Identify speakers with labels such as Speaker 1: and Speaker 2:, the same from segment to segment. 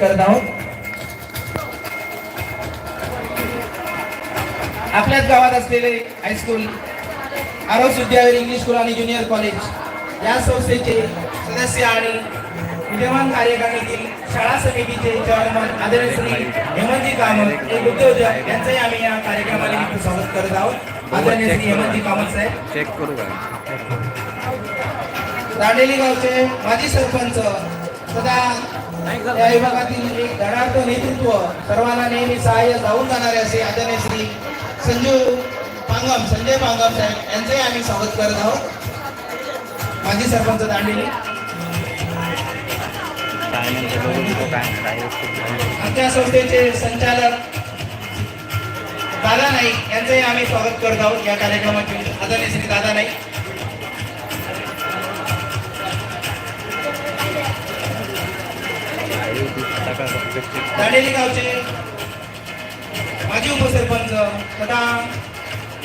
Speaker 1: करत आहोत. आपल्याच गावात असलेले हायस्कूल आरोग्य विद्यालय इंग्लिश स्कूल आणि ज्युनियर कॉलेज या संस्थेचे सदस्य आणि विद्यमान कार्यकारिणीतील शाळा समितीचे चेअरमन आदरणीय श्री हेमंतजी कामत एक उद्योजक यांचंही आम्ही या कार्यक्रमानिमित्त स्वागत करत आहोत. आदरणीय श्री हेमंतजी कामत साहेब.
Speaker 2: चेक करू का?
Speaker 1: दांडेली गावचे माजी सरपंच तथा या विभागातील एक धडाडतं नेतृत्व सर्वांना नेहमी सहाय्य जाऊन जाणारे असे आदरणीय श्री संजू पांगम संजय पांगम साहेब यांचंही आम्ही स्वागत करत आहोत. माजी सरपंच दांडेली. आमच्या संस्थेचे संचालक दादा नाईक यांचंही आम्ही स्वागत करत आहोत या कार्यक्रमाचे. आदरणीय श्री दादा नाईक. दांडेली गावचे माजी उपसरपंच तथा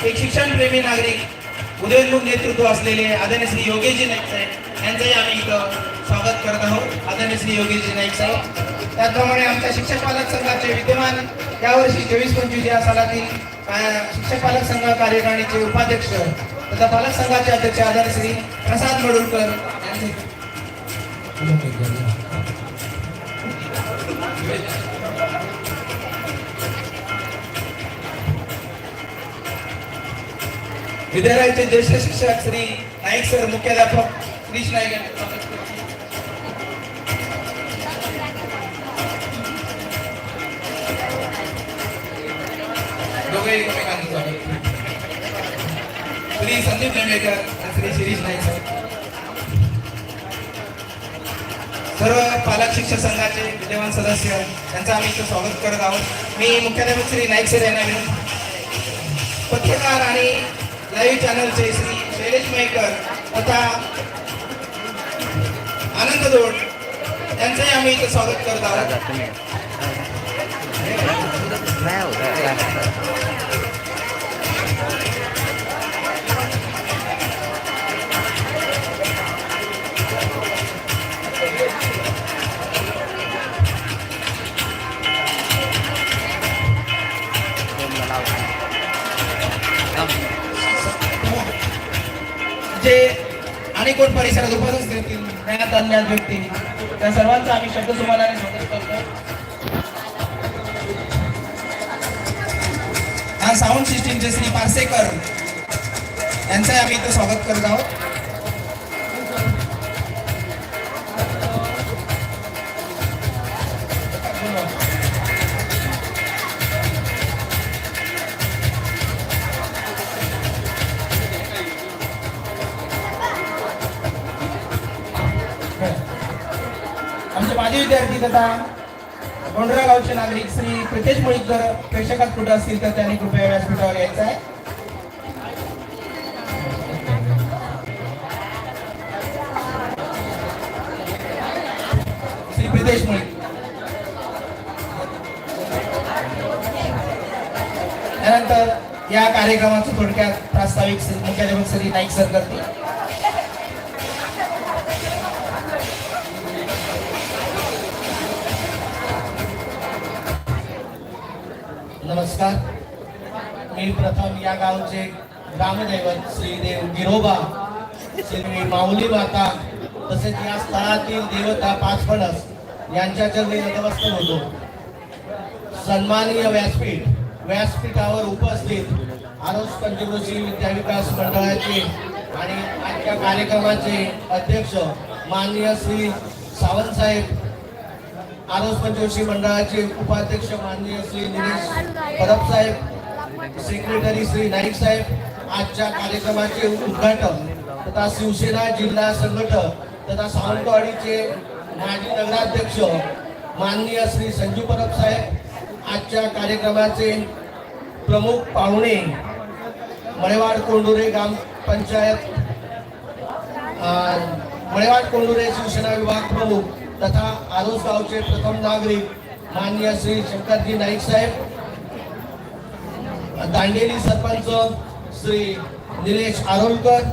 Speaker 1: एक शिक्षणप्रेमी नागरिक उदयोन्मुख नेतृत्व असलेले आदरणीय श्री योगेशजी नाईक साहेब यांचंही आम्ही इथं स्वागत करत आहोत. आदरणीय श्री योगेशजी नाईक साहेब त्याचप्रमाणे आमच्या शिक्षक पालक संघाचे विद्यमान यावर्षी चोवीस पंचवीस या सालातील शिक्षक पालक संघ कार्यकारिणीचे उपाध्यक्ष तथा पालक संघाचे अध्यक्ष आदरणीय श्री प्रसाद मडुलकर यांचे विद्यालयाचे ज्येष्ठ शिक्षक श्री नाईक सर मुख्याध्यापक श्रीश नाईक दोघे श्री संदीप लेंडेकर श्री शिरीष नाईक सर. सर्व पालक शिक्षक संघाचे विद्यमान सदस्य यांचं आम्ही इथं स्वागत करत आहोत. मी मुख्याध्यापक श्री नाईक सर यांना विनंती पत्रकार आणि लाईव्ह चॅनलचे श्री शैलेश मयेकर तथा आनंद दोड यांचंही आम्ही इथं स्वागत करत आहोत. कोण परिसरात उपस्थित असतील ज्ञात अज्ञात व्यक्ती. त्या सर्वांचा आम्ही शब्द तुम्हाला स्वागत करतो. हा साऊंड सिस्टीमचे श्री पारसेकर यांचंही आम्ही इथं स्वागत करत आहोत. माजी गोंडरा गावचे नागरिक श्री प्रितेश मुळीकर प्रेक्षकात कुठं असतील तर त्यांनी कृपया व्यासपीठावर यायचं आहे. श्री प्रितेश मुळीक त्यानंतर या कार्यक्रमाचं थोडक्यात प्रास्ताविक मुख्याध्यापक श्री नाईक सर करतील
Speaker 3: मी प्रथम या गावचे ग्रामदैवत श्रीदेव गिरोबा श्री माऊली माता तसेच या स्थळातील देवता पाच फणस यांच्या चरणी नतमस्तक होतो. सन्माननीय व्यासपीठ व्यासपीठावर उपस्थित आरोस पंचकृषी विद्याविकास मंडळाचे आणि आजच्या कार्यक्रमाचे अध्यक्ष माननीय श्री सावंतसाहेब आरोस पंचकृषी मंडळाचे उपाध्यक्ष माननीय श्री निलेश परब साहेब सेक्रेटरी श्री नाईक साहेब आजच्या कार्यक्रमाचे उद्घाटन तथा शिवसेना जिल्हा संघटक तथा सावंतवाडीचे माजी नगराध्यक्ष माननीय श्री संजू परब साहेब आजच्या कार्यक्रमाचे प्रमुख पाहुणे मळेवाड कोंडुरे ग्रामपंचायत मळेवाड कोंडुरे शिवसेना विभाग प्रमुख तथा आरोस गावचे प्रथम नागरिक माननीय श्री शंकरजी नाईक साहेब दांडेली सरपंच श्री निलेश आरोलकर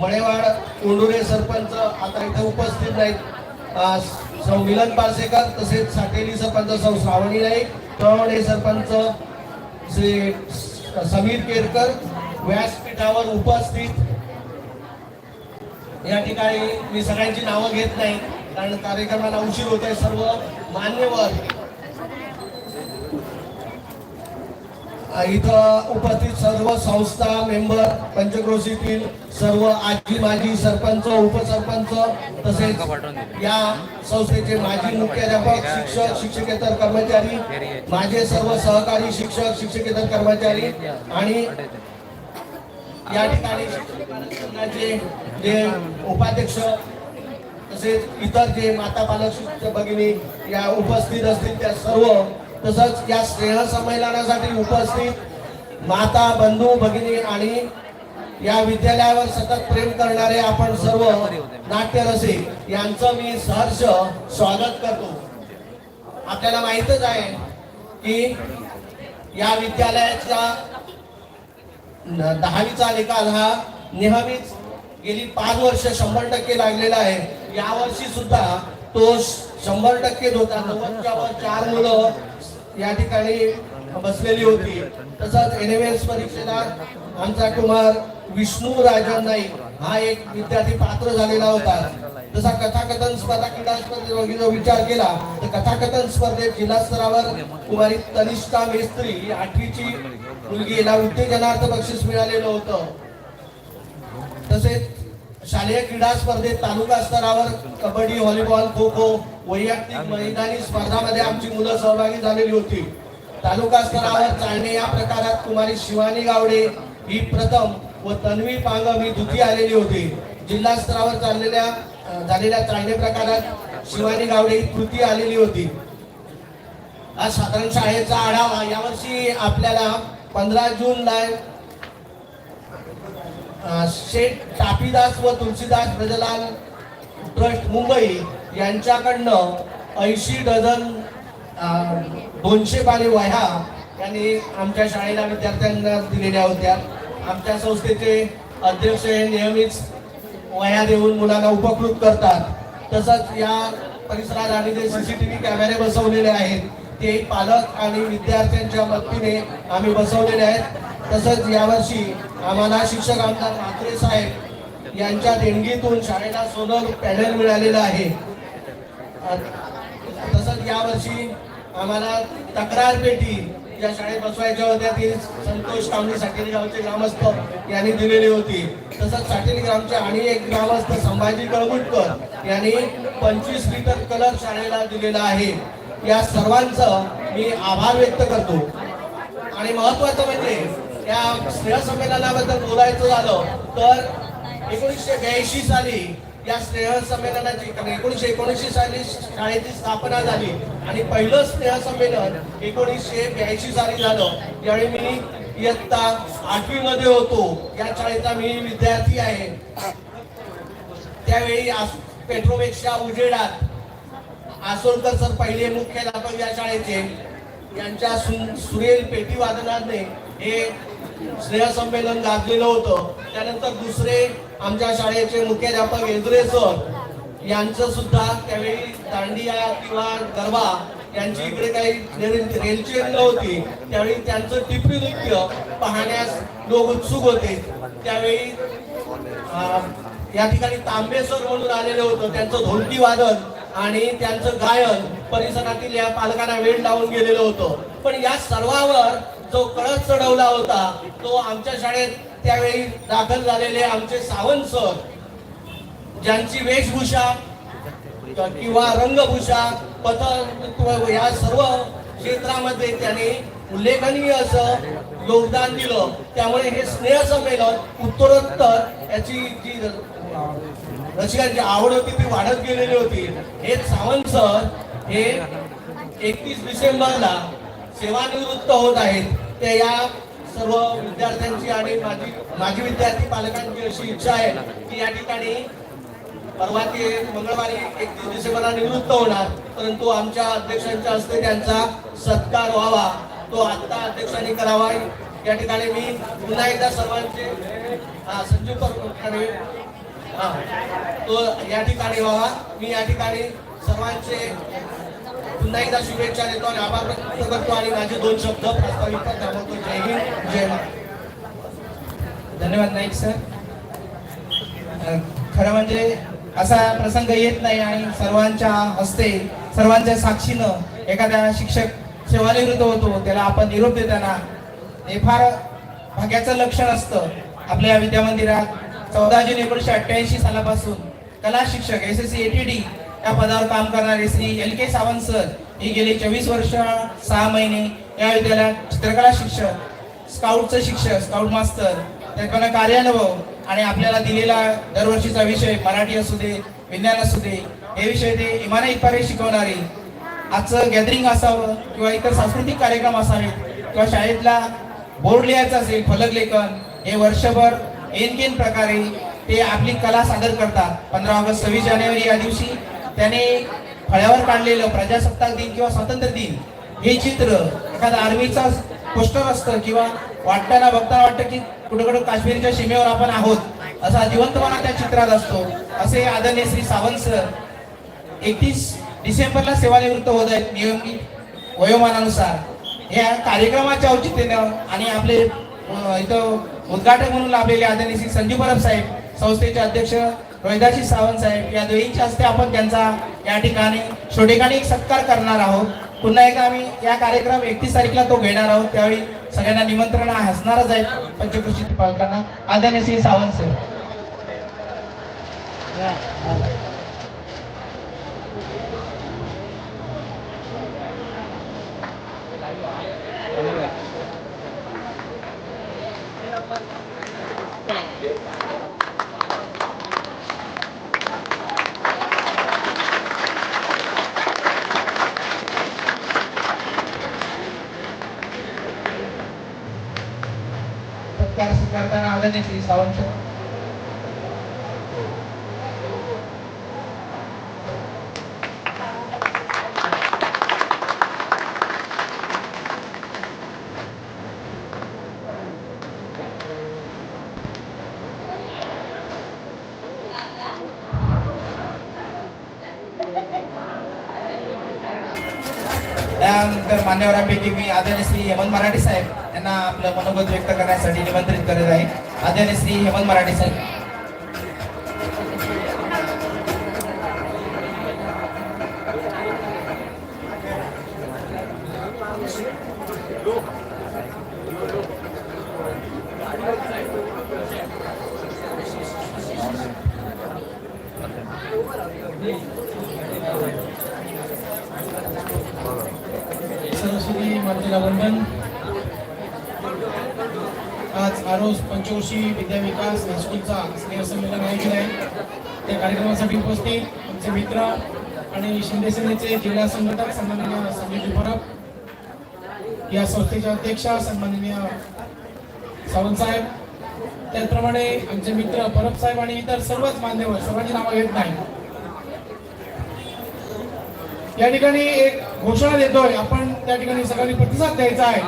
Speaker 3: मळेवाड कोंडुरे सरपंच आता इथे उपस्थित नाहीत. सौ मिलन पारसेकर तसेच साठेली सरपंच सौ श्रावणी नाईक तळवणे सरपंच श्री समीर केरकर व्यासपीठावर उपस्थित. या ठिकाणी मी सगळ्यांची नावं घेत नाही कारण कार्यक्रमाला उशीर होत आहे सर्व मान्यवर. इथं उपस्थित सर्व संस्था मेंबर पंचक्रोशीतील सर्व आजी माजी सरपंच उपसरपंच तसेच या संस्थेचे माजी मुख्याध्यापक शिक्षक शिक्षकेतर कर्मचारी माझे सर्व सहकारी शिक्षक शिक्षकेतर कर्मचारी आणि या ठिकाणी जे उपाध्यक्ष तसेच इतर जे माता पालक शिक्षक भगिनी या उपस्थित असतील त्या सर्व तसंच या स्नेह संमेलनासाठी उपस्थित माता बंधू भगिनी आणि या विद्यालयावर सतत प्रेम करणारे आपण सर्व नाट्यरसिक यांचं मी सहर्ष स्वागत करतो. आपल्याला माहितच आहे की या विद्यालयाचा दहावीचा निकाल हा नेहमीच गेली पाच वर्ष शंभर टक्के लागलेला आहे. यावर्षी सुद्धा तो शंभर टक्के होता नव्वदच्या वर चार मुलं या ठिकाणी बसलेली होती. तसंच एन एम एस परीक्षेला आमचा कुमार विष्णू राजन नाईक हा एक विद्यार्थी पात्र झालेला होता. तसा कथाकथन स्पर्धा क्रीडा स्पर्धेचा विचार केला तर कथाकथन स्पर्धेत जिल्हा स्तरावर कुमारी तनिष्ठा मेस्त्री ही आठवीची मुलगी. हिला उत्तेजनार्थ बक्षीस मिळालेलं होतं. तसेच शालेय क्रीडा स्पर्धेत तालुका स्तरावर कबड्डी व्हॉलीबॉल खो खो वैयक्तिक मैदानी स्पर्धामध्ये आमची मुलं सहभागी झालेली होती. तालुका स्तरावर चालणे या प्रकारात कुमारी शिवानी गावडे ही प्रथम व तन्वी पांगम ही द्वितीय आलेली होती. जिल्हा स्तरावर चाललेल्या झालेल्या चालणे प्रकारात शिवानी गावडे ही तृतीय आलेली होती. आज साधारण शाळेचा आढावा यावर्षी आपल्याला पंधरा जूनला शेठ टापीदास व तुलसीदास ब्रजलाल ट्रस्ट मुंबई यांच्याकडनं ऐंशी डझन दोनशे पाणी वह्या यांनी आमच्या शाळेला विद्यार्थ्यांना दिलेल्या होत्या. आमच्या संस्थेचे अध्यक्ष हे नेहमीच वह्या देऊन मुलांना उपकृत करतात. तसंच या परिसरात आणि जे व्ही कॅमेरे बसवलेले आहेत ते पालक आणि विद्यार्थ्यांच्या मदतीने आम्ही बसवलेले आहेत. तसंच यावर्षी आम्हाला शिक्षक आमदार म्हात्रे साहेब यांच्या देणगीतून शाळेला सोलर पॅनल मिळालेलं आहे. तसंच यावर्षी आम्हाला तक्रार पेटी ज्या शाळेत बसवायच्या होत्या. ती संतोष कामणी साटेली गावचे ग्रामस्थ यांनी दिलेली होती. तसंच साटेली ग्रामचे आणि एक ग्रामस्थ संभाजी कळगुटकर यांनी पंचवीस लिटर कलर शाळेला दिलेला आहे. या सर्वांचं मी आभार व्यक्त करतो. आणि महत्वाचं म्हणजे या स्नेह संमेलनाबद्दल बोलायचं झालं तर एकोणीसशे ब्याऐंशी साली या स्नेह संमेलनाची एकोणीसशे एकोणऐंशी साली शाळेची स्थापना झाली. आणि पहिलं स्नेह संमेलन एकोणीसशे ब्याऐंशी साली झालं. यावेळी मी इयत्ता आठवी मध्ये होतो. या शाळेचा मी विद्यार्थी आहे. त्यावेळी आस- पेट्रोपेक्षा उजेडात आसोलकर सर पहिले मुख्याध्यापक या शाळेचे. यांच्या सु- सुरेल पेटी वादनाने हे स्नेह संमेलन गाजलेलं होतं. त्यानंतर दुसरे आमच्या शाळेचे मुख्याध्यापक एजरे सर यांचं सुद्धा त्यावेळी दांडिया किंवा गरबा यांची इकडे काही रेल- रेलचेल नव्हती त्यावेळी त्यांचं टिपरी नृत्य पाहण्यास लोक उत्सुक होते. त्यावेळी या ठिकाणी तांबेसर म्हणून आलेले होतं. त्यांचं धोलकी वादन आणि त्यांचं गायन परिसरातील या पालकांना वेळ लावून गेलेलं होतं. पण या सर्वावर जो कळस चढवला होता तो आमच्या शाळेत त्यावेळी दाखल झालेले आमचे सावंत सर ज्यांची वेशभूषा किंवा रंगभूषा पथ या सर्व क्षेत्रामध्ये त्यांनी उल्लेखनीय असं योगदान दिलं. त्यामुळे हे स्नेह संमेलन उत्तरोत्तर याची जी रसिकांची आवड होती ती वाढत गेलेली होती. हे सावंत सर हे एकतीस डिसेंबरला सेवानिवृत्त होत आहेत. ते या सर्व विद्यार्थ्यांची आणि माझी माझी विद्यार्थी पालकांची अशी इच्छा आहे की या ठिकाणी परवा ते मंगळवारी एकतीस डिसेंबरला निवृत्त होणार. परंतु आमच्या अध्यक्षांच्या हस्ते त्यांचा सत्कार व्हावा. तो आत्ता अध्यक्षांनी करावा. या ठिकाणी मी पुन्हा एकदा सर्वांचे संजीव पर- हा, तो या ठिकाणी व्हावा. मी या ठिकाणी सर्वांचे पुन्हा एकदा शुभेच्छा देतो आणि आभार व्यक्त करतो आणि माझे दोन शब्द प्रस्तावित थांबवतो जय हिंद जय महाराज
Speaker 1: धन्यवाद नाईक सर. खरं म्हणजे असा प्रसंग येत नाही आणि सर्वांच्या हस्ते सर्वांच्या साक्षीनं एखाद्या शिक्षक सेवानिवृत्त होतो त्याला आपण निरोप देताना हे फार भाग्याचं लक्षण असतं. आपल्या या विद्यामंदिरात चौदा जून एकोणीसशे अठ्ठ्याऐंशी सालापासून कला शिक्षक एस एस सी एटीडी या पदावर काम करणारे Shri L K Sawant sir हे गेले चोवीस वर्ष सहा महिने या विद्यालयात चित्रकला शिक्षक स्काउटचं शिक्षक स्काउट मास्तर त्याकडनं कार्यानुभव आणि आपल्याला दिलेला दरवर्षीचा विषय मराठी असू दे विज्ञान असू दे हे विषय ते इमाने इतपारे शिकवणारे. आजचं गॅदरिंग असावं किंवा इतर सांस्कृतिक कार्यक्रम असावेत किंवा शाळेतला बोर्ड लिहायचा असेल फलक लेखन हे वर्षभर एनकेन प्रकारे ते आपली कला सादर करतात. पंधरा ऑगस्ट सव्वीस जानेवारी या दिवशी त्याने फळ्यावर काढलेलं प्रजासत्ताक दिन किंवा स्वातंत्र्य दिन हे चित्र एखादा आर्मीचा पोस्टर असतं किंवा वाटताना बघताना वाटतं की कुठं कुठं काश्मीरच्या सीमेवर आपण आहोत असा जिवंतपणा त्या चित्रात असतो. असे आदरणीय श्री सावंत सर एकतीस डिसेंबरला सेवानिवृत्त होत आहेत नियमित वयोमानानुसार. या कार्यक्रमाच्या औचित्यानं आणि आपले इथं उद्घाटक म्हणून लाभलेले आदरणीय श्री संजीव परब साहेब संस्थेचे अध्यक्ष रोहिदाशी सावंत साहेब या दोघींच्या हस्ते आपण त्यांचा या ठिकाणी छोटेखानी सत्कार करणार आहोत. पुन्हा एकदा आम्ही या कार्यक्रम एकतीस तारीखला तो घेणार आहोत. त्यावेळी सगळ्यांना निमंत्रण असणारच आहे पंचकृषी पालकांना. आदरणीय श्री सावंत साहेब सत्कार स्वीकारताना श्री सावंत. त्यानंतर मान्यवरांपैकी मी आदरणीय श्री हेमंत मराठे साहेब यांना आपलं मनोगत व्यक्त करण्यासाठी निमंत्रित करत आहे. आदरणीय श्री हेमंत मराठे साहेब
Speaker 4: सरस्वती मातेला वंदन आज आरोस पंचवर्षी विद्याविकास हायस्कूलचा स्नेह संमेलन आयोजित आहे त्या कार्यक्रमासाठी उपस्थित आमचे मित्र आणि शिंदे सेनेचे जिल्हा संघटक सन्माननीय संजय परब या संस्थेच्या अध्यक्षा सन्माननीय सावंत साहेब त्याचप्रमाणे आमचे मित्र परब साहेब आणि इतर सर्वच मान्यवर सर्वांची नावं घेत नाही या ठिकाणी एक घोषणा देतोय आपण त्या ठिकाणी सगळ्यांनी प्रतिसाद द्यायचा आहे.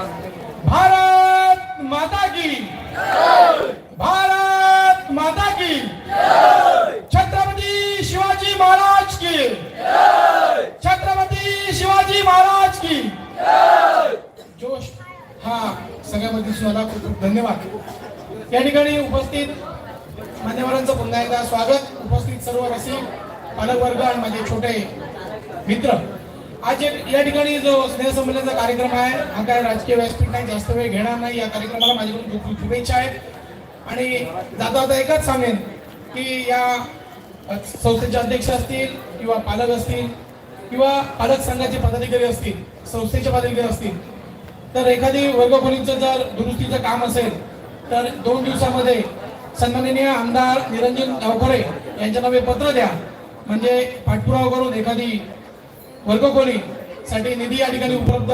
Speaker 4: भारत माता की! भारत माता की छत्रपती शिवाजी महाराज की छत्रपती शिवाजी महाराज की जोश। हा सगळ्यामध्ये सुद्धा खूप खूप धन्यवाद. या ठिकाणी उपस्थित मान्यवरांचं पुन्हा एकदा स्वागत. उपस्थित सर्व रसिक पालकवर्ग आणि माझे छोटे मित्र. आज एक- या ठिकाणी जो स्नेहसंमेलनाचा कार्यक्रम आहे हा काय राजकीय व्यासपीठ नाही जास्त वेळ घेणार नाही या कार्यक्रमाला माझ्याकडून खूप खूप शुभेच्छा आहेत. आणि जाता जाता एकच सांगेन की या संस्थेचे अध्यक्ष असतील किंवा पालक असतील किंवा पालक संघाचे पदाधिकारी असतील संस्थेचे पदाधिकारी असतील तर एखादी वर्गखोलीचं जर दुरुस्तीचं काम असेल तर दोन दिवसामध्ये सन्माननीय आमदार निरंजन गावखरे यांच्या नावे पत्र द्या. म्हणजे पाठपुरावा करून एखादी वर्गखोली साठी निधी या ठिकाणी उपलब्ध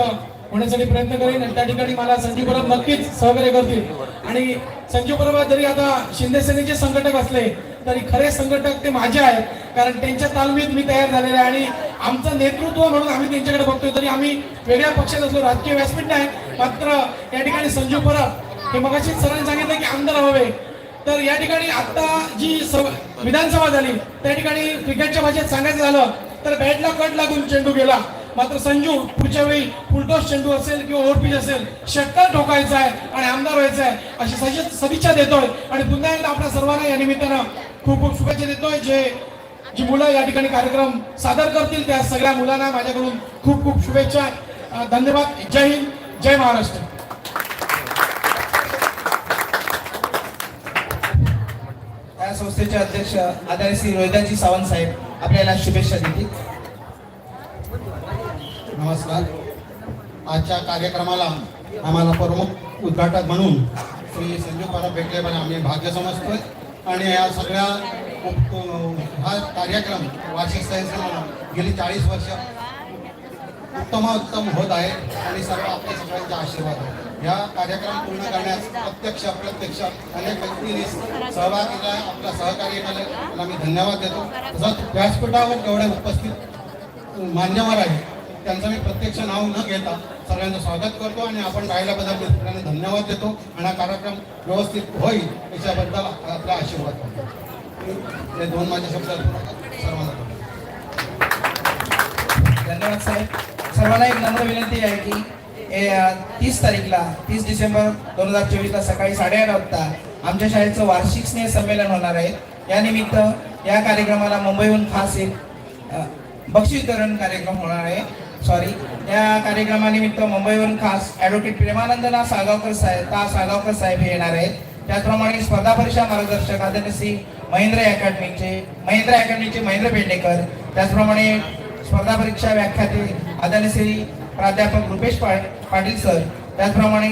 Speaker 4: होण्यासाठी प्रयत्न करेन आणि त्या ठिकाणी मला संजीव परब नक्कीच सहकार्य करतील. आणि संजीव परब जरी आता शिंदे सेनेचे संघटक असले तरी खरे संघटक ते माझे आहेत. कारण त्यांच्या तालमीत मी तयार झालेले आहे आणि आमचं नेतृत्व म्हणून आम्ही त्यांच्याकडे बघतोय. तरी आम्ही वेगळ्या पक्षात असलो राजकीय व्यासपीठ नाही मात्र या ठिकाणी संजीव परब हे मगाशी सरांनी सांगितलं की आमदार हवे. तर या ठिकाणी आता जी विधानसभा झाली त्या ठिकाणी क्रिकेटच्या भाषेत सांगायचं झालं तर बॅटला कट लागून चेंडू गेला. मात्र संजू पुढच्या वेळी फुलटॉस चेंडू असेल किंवा ओव्हरपिच असेल षटकार ठोकायचा आहे आणि आमदार व्हायचा आहे अशी सज- सदिच्छा देतोय. आणि पुन्हा एकदा आपल्या सर्वांना या निमित्तानं खूप खूप शुभेच्छा देतोय जे जी मुलं या ठिकाणी कार्यक्रम सादर करतील त्या सगळ्या मुलांना माझ्याकडून खूप खूप शुभेच्छा. धन्यवाद. जय हिंद जय महाराष्ट्र.
Speaker 1: या संस्थेचे अध्यक्ष आदरणीय श्री रोहिदाजी सावंत साहेब. आपल्याला शुभेच्छा देतील.
Speaker 5: नमस्कार. आजच्या कार्यक्रमाला आम्हाला प्रमुख उद्घाटक म्हणून श्री संजू परब भेटले पण आम्ही भाग्य समजतोय. आणि या सगळ्या हा कार्यक्रम वार्षिक सहस्र गेली चाळीस वर्ष उत्तमोत्तम होत आहे. आणि सर्व आपल्या सगळ्यांचा आशीर्वाद आहे या कार्यक्रम पूर्ण करण्यास प्रत्यक्ष अप्रत्यक्ष अनेक व्यक्तींनी सहभाग केला आपला सहकार्य केलं. त्याला मी धन्यवाद देतो. तसंच व्यासपीठावर जेवढे उपस्थित मान्यवर आहे त्यांचं मी प्रत्यक्ष नाव न घेता सगळ्यांचं स्वागत करतो आणि आपण राहिल्याबद्दल मी सगळ्यांना धन्यवाद देतो आणि हा कार्यक्रम व्यवस्थित होईल याच्याबद्दल आपला आशीर्वाद करतो. हे दोन माझ्या शब्द सर्वांना
Speaker 1: धन्यवाद साहेब. सर्वांना एक नम्र विनंती आहे की तीस तारीखला तीस डिसेंबर दोन हजार चोवीसला सकाळी साडेआठ वाजता आमच्या शाळेचं वार्षिक स्नेह संमेलन होणार आहे. यानिमित्त या कार्यक्रमाला मुंबईहून खास एक बक्षीसकरण बक्षीस कार्यक्रम होणार आहे. सॉरी या कार्यक्रमानिमित्त मुंबईवरून खास ॲडव्होकेट प्रेमानंदना सागावकर साहेब ता सागावकर साहेब हे येणार आहेत. त्याचप्रमाणे स्पर्धा परीक्षा मार्गदर्शक आदरणीय श्री महेंद्र अकॅडमीचे महेंद्र अकॅडमीचे महेंद्र पेडणेकर त्याचप्रमाणे स्पर्धा परीक्षा व्याख्याते आदरणीय श्री प्राध्यापक रुपेश पा पाटील सर त्याचप्रमाणे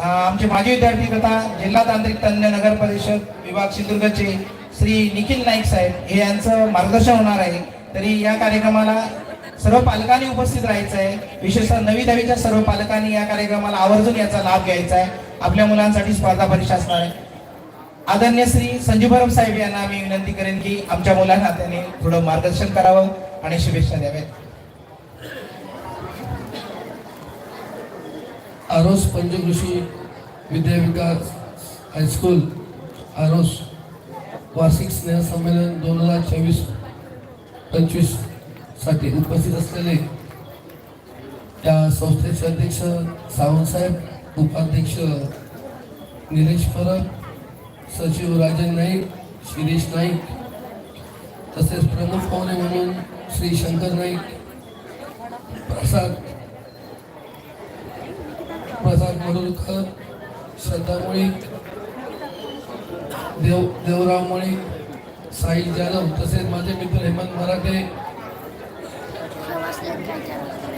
Speaker 1: आमचे माजी विद्यार्थी तथा जिल्हा तांत्रिक तज्ञ नगर परिषद विभाग सिंधुदुर्गचे श्री निखिल नाईक साहेब हे यांचं मार्गदर्शन होणार आहे. तरी या कार्यक्रमाला सर्व पालकांनी उपस्थित राहायचं आहे विशेषतः नवी दहावीच्या सर्व पालकांनी या कार्यक्रमाला आवर्जून याचा लाभ घ्यायचा आहे आपल्या मुलांसाठी स्पर्धा परीक्षा असणार आहे. आदरणीय श्री संजू भरम साहेब यांना मी विनंती करेन की आमच्या मुलांना त्यांनी थोडं मार्गदर्शन करावं आणि शुभेच्छा द्याव्यात.
Speaker 6: आरोस पंचकृषी विद्याविकास हायस्कूल आरोस वार्षिक स्नेहसंमेलन दोन हजार चोवीस पंचवीससाठी उपस्थित असलेले त्या संस्थेचे अध्यक्ष सावंतसाहेब उपाध्यक्ष निलेश परब सचिव राजन नाईक शिरीष नाईक तसेच प्रमुख पाहुणे म्हणून श्री शंकर नाईक प्रसाद प्रसाद मडुलकर श्रद्धा मुळीक देव देवराव मुळीक साहिल जाधव तसेच माझे मित्र हेमंत मराठे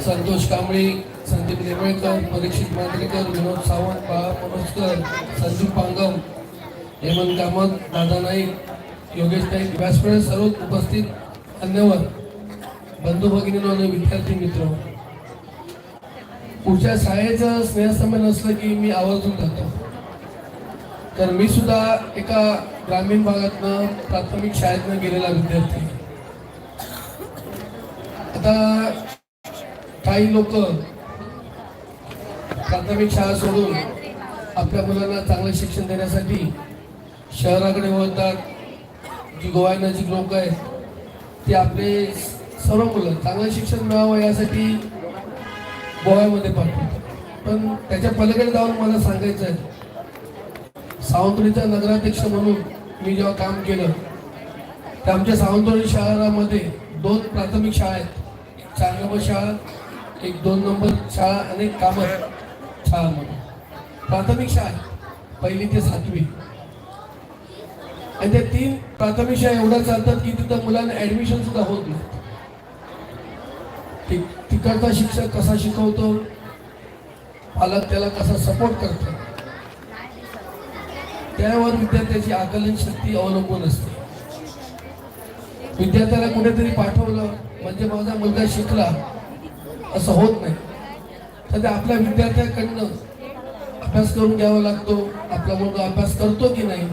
Speaker 6: संतोष कांबळी संदीप नेमळकर परीक्षित मांद्रेकर विनोद सावंत बाळा मनोजकर संजू पांगम हेमंत कामत दादा नाईक योगेश नाईक व्यासपीठ सर्व उपस्थित. मान्यवर बंधू भगिनी आणि विद्यार्थी मित्र. पुढच्या शाळेचं स्नेहसंमेलन असलं की मी आवर्जून जातो. तर मी सुद्धा एका ग्रामीण भागातनं प्राथमिक शाळेतनं गेलेला विद्यार्थी. आता काही लोक प्राथमिक शाळा सोडून आपल्या मुलांना चांगलं शिक्षण देण्यासाठी शहराकडे वळतात. जी गोव्यानजीक लोक आहेत ते आपले सर्व मुलं चांगलं शिक्षण मिळावं यासाठी गोव्यामध्ये पाठवतो पण त्याच्या पलीकडे जाऊन मला सांगायचं आहे. सावंतवाडीचा नगराध्यक्ष म्हणून मी जेव्हा काम केलं तर आमच्या सावंतवाडी शहरामध्ये दोन प्राथमिक शाळा आहेत. एक चार नंबर शाळा एक दोन नंबर शाळा आणि कामत शाळा म्हणून प्राथमिक शाळा पहिली ते सातवी. आणि त्या तीन प्राथमिक शाळा एवढ्या चालतात की तिथं मुलांना ऍडमिशन सुद्धा होत नाही तिकडचा शिक्षक कसा शिकवतो? पालक त्याला कसा सपोर्ट करतो? त्यावर विद्यार्थ्याची आकलन शक्ती अवलंबून असते. विद्यार्थ्याला कुठेतरी पाठवलं म्हणजे माझा मुलगा शिकला असं होत नाही. तर ते आपल्या विद्यार्थ्याकडनं अभ्यास करून घ्यावा लागतो. आपला मुलगा अभ्यास करतो की नाही?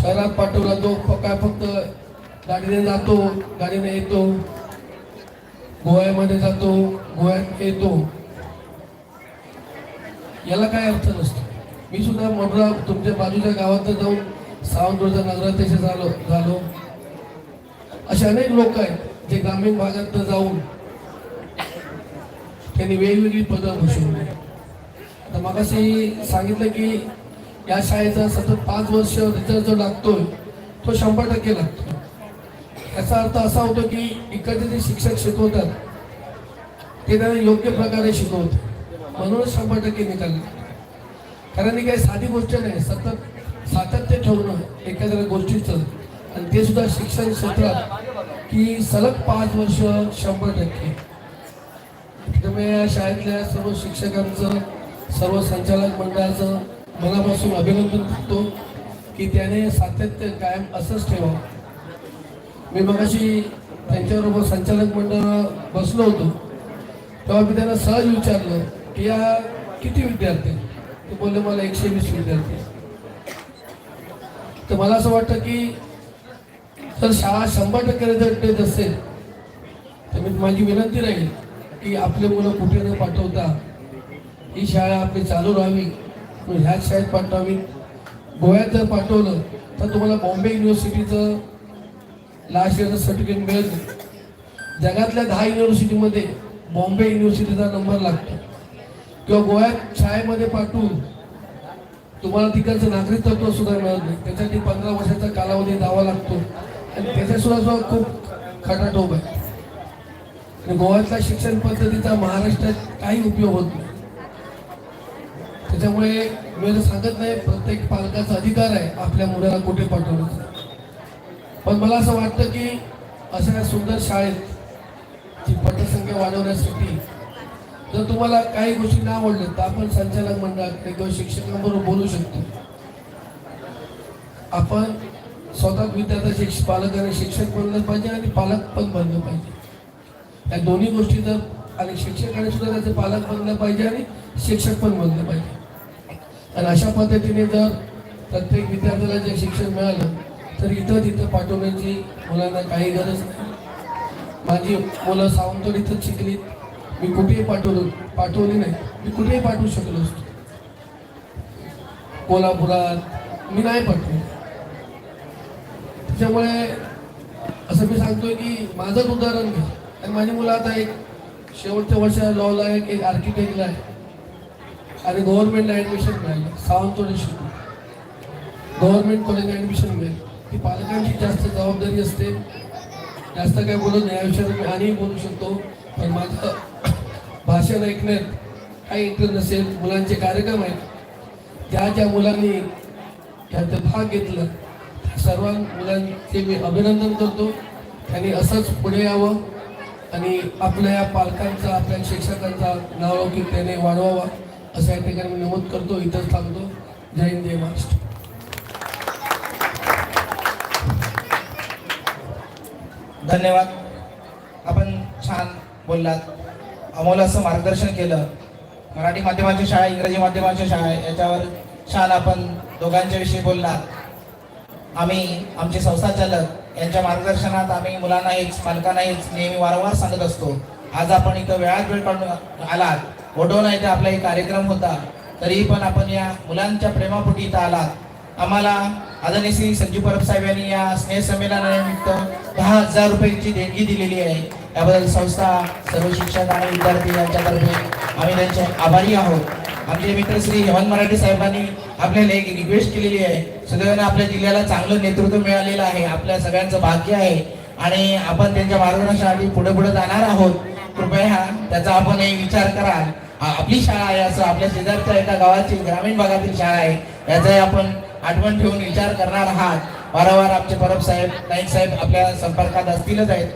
Speaker 6: शहरात पाठवला तो काय फक्त गाडीने जातो गाडीने येतो. गोव्यामध्ये जातो गोव्यात येतो. याला काय अर्थ नसतो? मी सुद्धा मधुरा तुमच्या बाजूच्या गावात जाऊन सावंतवाडीचा नगराध्यक्ष झालो झालो. असे अनेक लोक आहेत जे ग्रामीण भागात जाऊन त्यांनी वेगवेगळी पदं भूषवली आता मगाशी सांगितलं की या शाळेचा सतत पाच वर्ष रिचार्ज जो लागतोय तो शंभर टक्के लागतो. याचा अर्थ असा होतो की इकडचे जे शिक्षक शिकवतात ते त्यांना योग्य प्रकारे शिकवतात. म्हणूनच शंभर टक्के निकाल कारण ही काही साधी गोष्ट नाही सतत सातत्य ठेवणं एखाद्या गोष्टीचं आणि ते सुद्धा शिक्षण क्षेत्रात की सलग पाच वर्ष शंभर टक्के. त्यामुळे या शाळेतल्या सर्व शिक्षकांचं सर्व संचालक मंडळाचं मनापासून अभिनंदन करतो की त्याने सातत्य कायम असंच ठेवावं. मी मगाशी त्यांच्याबरोबर संचालक मंडळ बसलो होतो. तेव्हा मी त्यांना सहज विचारलं की या किती विद्यार्थी ते बोलले मला एकशे वीस विद्यार्थी तर मला असं वाटतं की जर शाळा शंभर टक्के रिझल्ट देत असेल तर मी माझी विनंती राहील की आपले मुलं कुठे न पाठवता ही शाळा आपली चालू राहावी. ह्याच शाळेत पाठवावी. गोव्यात जर पाठवलं तर तुम्हाला बॉम्बे युनिव्हर्सिटीचं लास्ट इयरचं सर्टिफिकेट मिळत जगातल्या दहा युनिव्हर्सिटीमध्ये बॉम्बे युनिव्हर्सिटीचा नंबर लागतो. किंवा गोव्यात शाळेमध्ये पाठवून तुम्हाला तिकडचं नागरिकत्व सुद्धा मिळत नाही. त्यासाठी पंधरा वर्षाचा कालावधी द्यावा लागतो. आणि त्याच्यासुद्धा सुद्धा खूप खटाटोप आहे. आणि गोव्यातल्या शिक्षण पद्धतीचा महाराष्ट्रात काही उपयोग होत नाही. त्याच्यामुळे मी सांगत नाही प्रत्येक पालकाचा अधिकार आहे आपल्या मुलाला कुठे पाठवण्याचा. पण मला असं वाटतं की अशा सुंदर शाळेत ची पटसंख्या वाढवण्यासाठी जर तुम्हाला काही गोष्टी नाही आवडल्या तर आपण संचालक मंडळात किंवा शिक्षकांबरोबर बोलू शकतो. आपण स्वतः विद्यार्थी शिक्ष- पालकांनी शिक्षक बनलं पाहिजे आणि पालक पण बनलं पाहिजे. या दोन्ही गोष्टी जर आणि शिक्षकाने सुद्धा त्याचे पालक बनलं पाहिजे आणि शिक्षक पण बनलं पाहिजे. आणि अशा पद्धतीने जर प्रत्येक विद्यार्थ्याला जे शिक्षण मिळालं तर इथं तिथं पाठवण्याची मुलांना काही गरज नाही. माझी मुलं सावंतवाड इथंच शिकली मी कुठेही पाठवलं पाठवली नाही. मी कुठेही पाठवू शकलो असतो कोल्हापुरात मी नाही पाठवलं. त्याच्यामुळे असं मी सांगतोय की माझंच उदाहरण घ्या. आणि माझी मुलं आता एक शेवटच्या वर्षाला लॉला आहे एक आर्किटेक्टला आहे. आणि गव्हर्नमेंटला ॲडमिशन मिळालं. सावंतवाडी शिकून. गव्हर्नमेंट कॉलेजला ॲडमिशन मिळेल. ती पालकांची जास्त जबाबदारी असते. जास्त काय बोलत नाही या मी आणि बोलू शकतो. पण माझं भाषण ऐकण्यात काही इंटरेस्ट नसेल मुलांचे कार्यक्रम आहेत. ज्या ज्या मुलांनी त्यात भाग घेतला सर्व मुलांचे मी अभिनंदन करतो. त्यांनी असंच पुढे यावं आणि आपल्या या पालकांचा आपल्या शिक्षकांचा नावलौकिक त्याने वाढवावा असं या ठिकाणी मी नमूद करतो. इथंच थांबतो. जय हिंद जय महाराष्ट्र.
Speaker 1: धन्यवाद. आपण छान बोललात. अमोल असं मार्गदर्शन केलं. मराठी माध्यमाची शाळा इंग्रजी माध्यमाची शाळा याच्यावर छान आपण दोघांच्या विषयी बोललात. आम्ही आमचे संस्था चालक यांच्या मार्गदर्शनात आम्ही मुलांना हेच पालकांना हेच नेहमी वारंवार सांगत असतो. आज आपण इथं वेळात वेळ काढून आलात. ओढवणा इथे आपला एक कार्यक्रम होता. तरीही पण आपण या मुलांच्या प्रेमापोटी इथं आलात. आम्हाला आदरणीय श्री संजीव परब साहेब यांनी या स्नेह संमेलनानिमित्त दहा हजार रुपयांची देणगी दिलेली आहे. याबद्दल संस्था सर्व शिक्षक आणि विद्यार्थी यांच्यातर्फे आम्ही त्यांचे आभारी आहोत. आमचे मित्र श्री हेमंत मराठे साहेबांनी आपल्याला एक रिक्वेस्ट केलेली आहे. सुदैवाने आपल्या जिल्ह्याला चांगलं नेतृत्व मिळालेलं आहे. आपल्या सगळ्यांचं भाग्य आहे. आणि आपण त्यांच्या मार्गदर्शनासाठी पुढे पुढे जाणार आहोत. कृपया त्याचा आपण एक विचार कराल आपली शाळा आहे असं आपल्या शेजारच्या एका गावाची ग्रामीण भागातील शाळा आहे. याचाही आपण आठवण ठेवून विचार करणार आहात. वारंवार आमचे परब साहेब नाईक साहेब आपल्या संपर्कात असतीलच आहेत.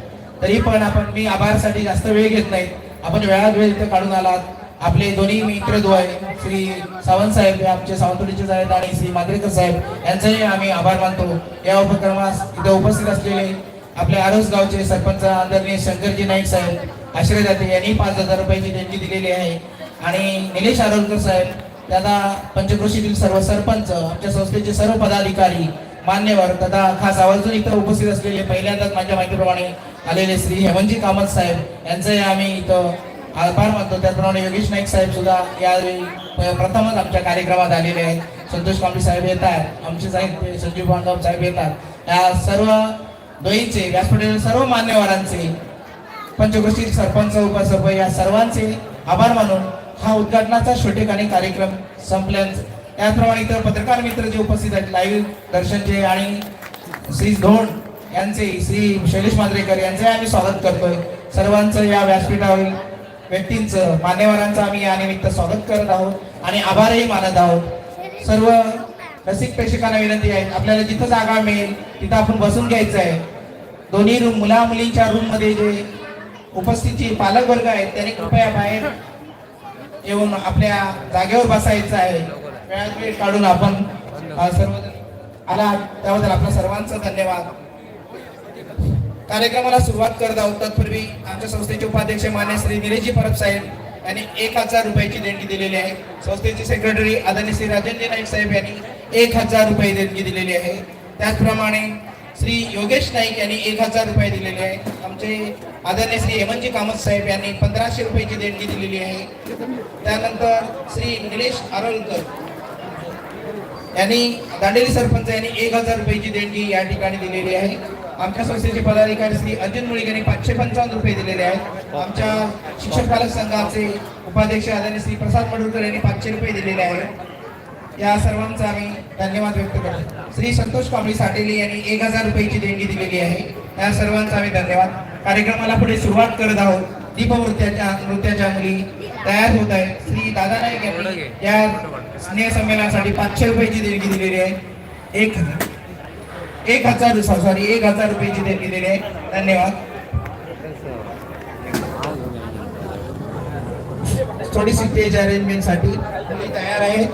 Speaker 1: तरी पण आपण मी आभारसाठी जास्त वेळ घेत नाहीत आपण वेळात वेळ इथे काढून आलात. आपले दोन्ही मित्र द्वय श्री सावंत साहेब आमचे सावंतवाडीचे आहेत आणि श्री माद्रेकर साहेब यांचाही आम्ही आभार मानतो. या उपक्रमास इथे उपस्थित असलेले आपले आरोस गावचे सरपंच आदरणीय शंकरजी नाईक साहेब आश्रय जाते यांनी पाच हजार रुपयाची देणगी दिलेली आहे. आणि निलेश आरोलकर साहेब दादा पंचक्रोशीतील सर्व सरपंच आमच्या संस्थेचे सर्व पदाधिकारी मान्यवर तथा खास आवर्जून इथं उपस्थित असलेले पहिल्यांदाच माझ्या माहितीप्रमाणे आलेले श्री हेमंजी कामत साहेब यांचंही आम्ही इथं आभार मानतो त्याचप्रमाणे योगेश नाईक साहेब सुद्धा यावेळी प्रथमच आमच्या कार्यक्रमात आलेले आहेत. संतोष कांबळे साहेब येत आहेत आमचे साहेब संजीव बांधव साहेब येतात या सर्व दोईंचे व्यासपीठावरील सर्व मान्यवरांचे पंचकृषी सरपंच उपसरपंच या सर्वांचे आभार मानून हा उद्घाटनाचा छोटेखानी कार्यक्रम संपल्यानंतर. त्याचप्रमाणे इतर पत्रकार मित्र जे उपस्थित आहेत लाईव्ह दर्शनचे आणि श्री धोंड यांचे श्री शैलेश मांजरेकर यांचे आम्ही स्वागत करतोय. सर्वांचं या व्यासपीठावरील व्यक्तींचं मान्यवरांचं आम्ही या निमित्त स्वागत करत आहोत आणि आभारही मानत आहोत. सर्व रसिक प्रेक्षकांना विनंती आहे आपल्याला जिथं जागा मिळेल तिथं आपण बसून घ्यायचं आहे. दोन्ही रूम मुला मुलींच्या रूममध्ये जे उपस्थित पालक वर्ग आहेत त्यांनी कृपया बाहेर येऊन आपल्या जागेवर बसायचं आहे. वेळात वेळ काढून आपण सर्वजण आला त्याबद्दल आपल्या सर्वांचं धन्यवाद. कार्यक्रमाला सुरुवात करत आहोत. तत्पूर्वी आमच्या संस्थेचे उपाध्यक्ष मान्य श्री निरेजी परब साहेब यांनी एक हजार रुपयाची देणगी दिलेली आहे. संस्थेचे सेक्रेटरी आदरणीय श्री राजेंद्र नाईक साहेब यांनी एक हजार रुपये देणगी दिलेली आहे. त्याचप्रमाणे श्री योगेश नाईक यांनी एक हजार रुपये दिलेले आहे. आमचे आदरणीय श्री हेमंतजी कामत साहेब यांनी पंधराशे रुपयाची देणगी दिलेली आहे. त्यानंतर श्री निलेश आरोलकर यांनी दांडेली सरपंच यांनी एक हजार रुपयाची देणगी या ठिकाणी दिलेली आहे. आमच्या संस्थेचे पदाधिकारी श्री अर्जुन मुळीक यांनी पाचशे पंचावन्न रुपये दिलेले आहेत. आमच्या शिक्षक पालक संघाचे उपाध्यक्ष आदरणीय श्री प्रसाद मडुरकर यांनी पाचशे रुपये दिलेले आहेत. या सर्वांचा आम्ही धन्यवाद व्यक्त करतो. श्री संतोष कांबळी साटेली यांनी एक हजार रुपयाची देणगी दिलेली आहे. या सर्वांचा आम्ही धन्यवाद. कार्यक्रमाला पुढे सुरुवात करत आहोत. दीप नृत्याच्या मुली तयार होत आहेत. श्री दादा नाईक यांनी या स्नेहसंमेलनासाठी पाचशे रुपयाची देणगी दिलेली आहे. एक एक हजार सॉरी एक हजार रुपयाची देणगी दिलेली आहे. धन्यवाद. थोडीशी स्टेज अरेंजमेंटसाठी तयार आहे